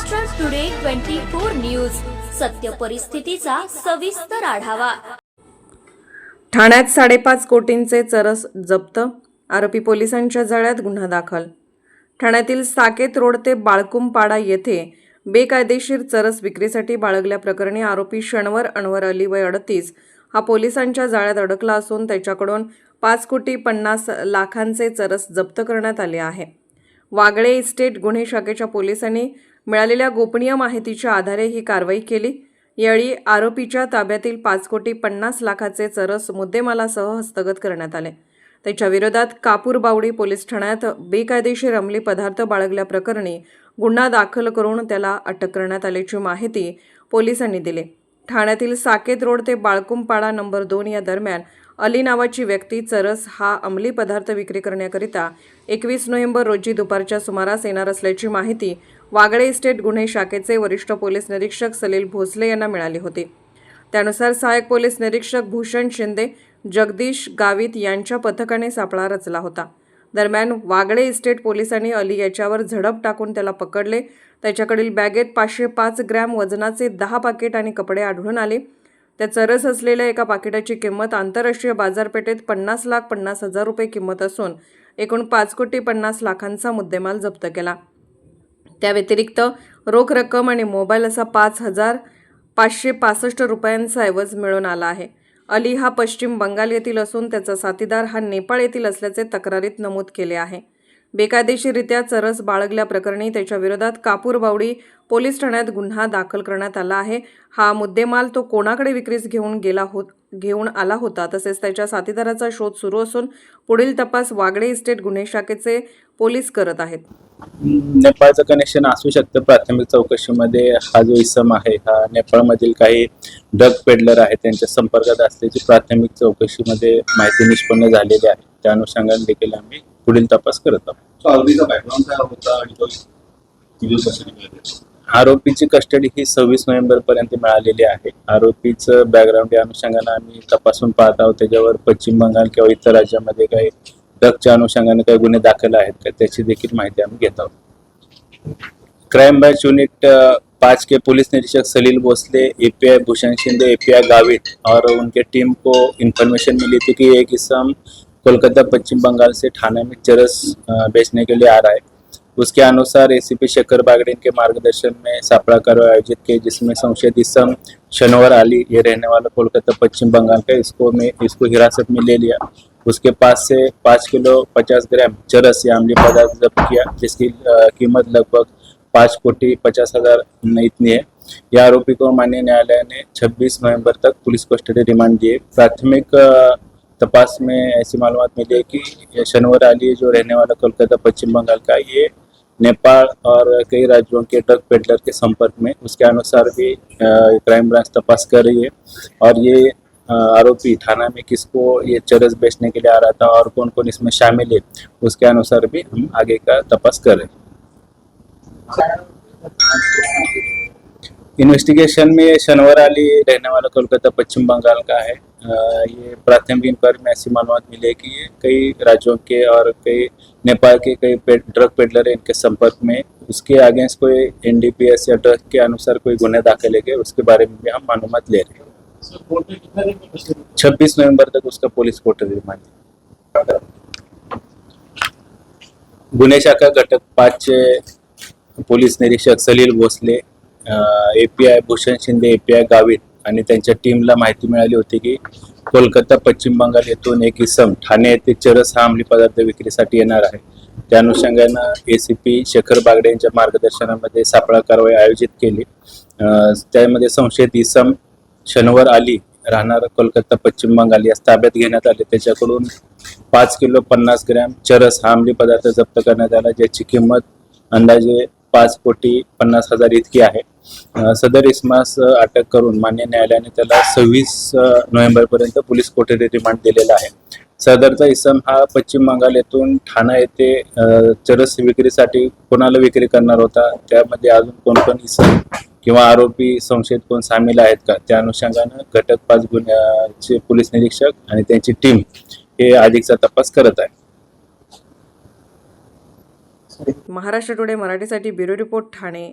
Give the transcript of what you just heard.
Maharashtra today twenty four news सत्य परिस्थितीचा सविस्तर आढावा. ठाण्यात साडेपाच कोटींचे चरस जप्त. आरोपी पोलिसांच्या जाळ्यात गुन्हा दाखल. ठाण्यातील साकेत रोड ते बाळकुंपाडा येथे बेकायदेशीर चरस विक्रीसाठी बाळगल्याप्रकरणी आरोपी शणवर अनवर अली वय अडतीस हा पोलिसांच्या जाळ्यात अडकला असून त्याच्याकडून पाच कोटी पन्नास लाखांचे चरस जप्त करण्यात आले आहे. वागळे इस्टेट गुन्हे शाखेच्या पोलिसांनी मिळालेल्या गोपनीय माहितीच्या आधारे ही कारवाई केली. यावेळी आरोपीच्या ताब्यातील पाच कोटी पन्नास लाखाचे चरस मुद्देमालासह हस्तगत करण्यात आले. त्याच्या विरोधात कापूरबावडी पोलीस ठाण्यात बेकायदेशीर अंमली पदार्थ बाळगल्याप्रकरणी गुन्हा दाखल करून त्याला अटक करण्यात आल्याची माहिती पोलिसांनी दिली. ठाण्यातील साकेत रोड ते बाळकुंपाडा नंबर दोन या दरम्यान अली नावाची व्यक्ती चरस हा अंमली पदार्थ विक्री करण्याकरिता एकवीस नोव्हेंबर रोजी दुपारच्या सुमारास येणार असल्याची माहिती वागळे इस्टेट गुन्हे शाखेचे वरिष्ठ पोलीस निरीक्षक सलील भोसले यांना मिळाली होती. त्यानुसार सहाय्यक पोलीस निरीक्षक भूषण शिंदे जगदीश गावित यांच्या पथकाने सापळा रचला होता. दरम्यान वागळे इस्टेट पोलिसांनी अली याच्यावर झडप टाकून त्याला पकडले. त्याच्याकडील बॅगेत पाचशे पाच ग्रॅम वजनाचे दहा पाकिट आणि कपडे आढळून आले. त्या चरस असलेल्या एका पाकिटाची किंमत आंतरराष्ट्रीय बाजारपेठेत पन्नास लाख पन्नास हजार रुपये किंमत असून एकूण पाच कोटी पन्नास लाखांचा मुद्देमाल जप्त केला. त्या व्यतिरिक्त रोख रक्कम आणि मोबाईल असा पाच हजार पाचशे पासष्ट रुपयांचा ऐवज मिळून आला आहे. अली हा पश्चिम बंगाल येथील असून त्याचा साथीदार हा नेपाळ येथील असल्याचे तक्रारीत नमूद केले आहे. बेकायदेशीरित्या चरस बाळगल्याप्रकरणी त्याच्या विरोधात कापूरबावडी पोलीस ठाण्यात गुन्हा दाखल करण्यात आला आहे. हा मुद्देमाल तो कोणाकडे विक्रीस घेऊन गेला होत घेऊन आला होता? तसेच त्याच्या साथीदाराचा शोध सुरू असून पुढील तपास वागडे इस्टेट गुन्हे शाखेचे पोलीस करत आहेत. नेपाळचं कनेक्शन असू शकतं. प्राथमिक चौकशीमध्ये हा जो इसम आहे हा नेपाळमधील काही ड्रग पेडलर आहे त्यांच्या संपर्कात असल्याची प्राथमिक चौकशीमध्ये माहिती निष्पन्न झालेली आहे. त्या अनुषंगाने देखील आम्ही पुढील तपास करत आहोत. आरोपीचा कस्टडी ही सव्वीस नोव्हेंबर पर्यंत मिळालेली आहे. आरोपीचं बॅकग्राऊंड या अनुषंगाने आम्ही तपासून पाहत आहोत. त्याच्यावर पश्चिम बंगाल किंवा इतर राज्यामध्ये काही ड्रगच्या अनुषंगाने काही गुन्हे दाखल आहेत का त्याची देखील माहिती आम्ही घेत आहोत. क्राइम ब्रांच यूनिट पाँच के पुलिस निरीक्षक सलील भोसले एपीआई भूषण शिंदे एपीआई गावित और उनके टीम को इन्फॉर्मेशन मिली थी कि एक इसम कोलकाता, पश्चिम बंगाल से थाने में चरस बेचने के लिए आ रहा है। उसके अनुसार एसीपी शेखर बागड़े के मार्गदर्शन में सापड़ा कार्रवाई आयोजित की जिसमें संशयित इसम, शनवर अली ये रहने वाला कोलकाता, पश्चिम बंगाल का, इसको में, इसको हिरासत में ले लिया। उसके पास से पाँच किलो पचास ग्राम चरस या अम्लीय पदार्थ जब्त किया, जिसकी कीमत लगभग पाँच कोटी पचास हज़ार इतनी है। यह आरोपी को माननीय न्यायालय ने 26 नवंबर तक पुलिस कस्टडी रिमांड दिए। प्राथमिक तपास में ऐसी मालूम मिली है कि शनवर अली जो रहने वाला कोलकाता, पश्चिम बंगाल का ये नेपाल और कई राज्यों के ड्रग पेडलर के संपर्क में, उसके अनुसार भी क्राइम ब्रांच तपास कर रही है। और ये आरोपी थाना में किसको ये चरस बेचने के लिए आ रहा था और कौन कौन इसमें शामिल है, उसके अनुसार भी हम आगे का तपास कर रहे हैं। इन्वेस्टिगेशन में शनवर अली रहने वाला कोलकाता पश्चिम बंगाल का है। अ, ये प्राथमिक इंक्वायरी में ऐसी मालूम मिली है कि ये कई राज्यों के और कई नेपाल के कई ड्रग पेडलर इनके संपर्क में। उसके अगेंस्ट कोई एनडीपीएस या ड्रग के अनुसार कोई गुन्हे दाखिल है गए उसके बारे में भी हम मालूमात ले रहे हैं। छब्बीस नवंबर तक उसका पुलिस कोर्ट रिमांड गुन्हे शाखा घटक पाच पुलिस निरीक्षक सलील भोसले एपीआय भूषण शिंदे एपीआय गावित आणि त्यांच्या टीमला माहिती मिळाली होती की कोलकाता पश्चिम बंगाल येथून एक इसम ठाणे येथे चरस हा अंमली पदार्थ विक्रीसाठी येणार आहे. त्या अनुषंगानं एसीपी शेखर बागडे यांच्या मार्गदर्शनामध्ये सापळा कारवाई आयोजित केली. त्यामध्ये संशयित इसम शनवर अली राहणार कोलकाता पश्चिम बंगाल यास ताब्यात घेण्यात आले. त्याच्याकडून पाच किलो पन्नास ग्रॅम चरस हा अंमली पदार्थ जप्त करण्यात आला ज्याची किंमत अंदाजे पाच कोटी पन्नास हजार इतकी आहे. सदर इसमास अटक करून मान्य न्यायालयाने त्याला सव्वीस नोव्हेंबरपर्यंत पोलीस कोठडी रिमांड दिलेला आहे. सदरचा इसम हा पश्चिम बंगाल येथून ठाणा येथे चरस विक्रीसाठी कोणाला विक्री करणार होता? त्यामध्ये अजून कोण कोण इसम किंवा आरोपी संशयित कोण सामील आहेत का? त्या अनुषंगानं घटक पाच गुन्ह्याचे पोलीस निरीक्षक आणि त्यांची टीम हे अधिकचा तपास करत आहे. महाराष्ट्र टुडे मराठीसाठी ब्युरो रिपोर्ट ठाणे.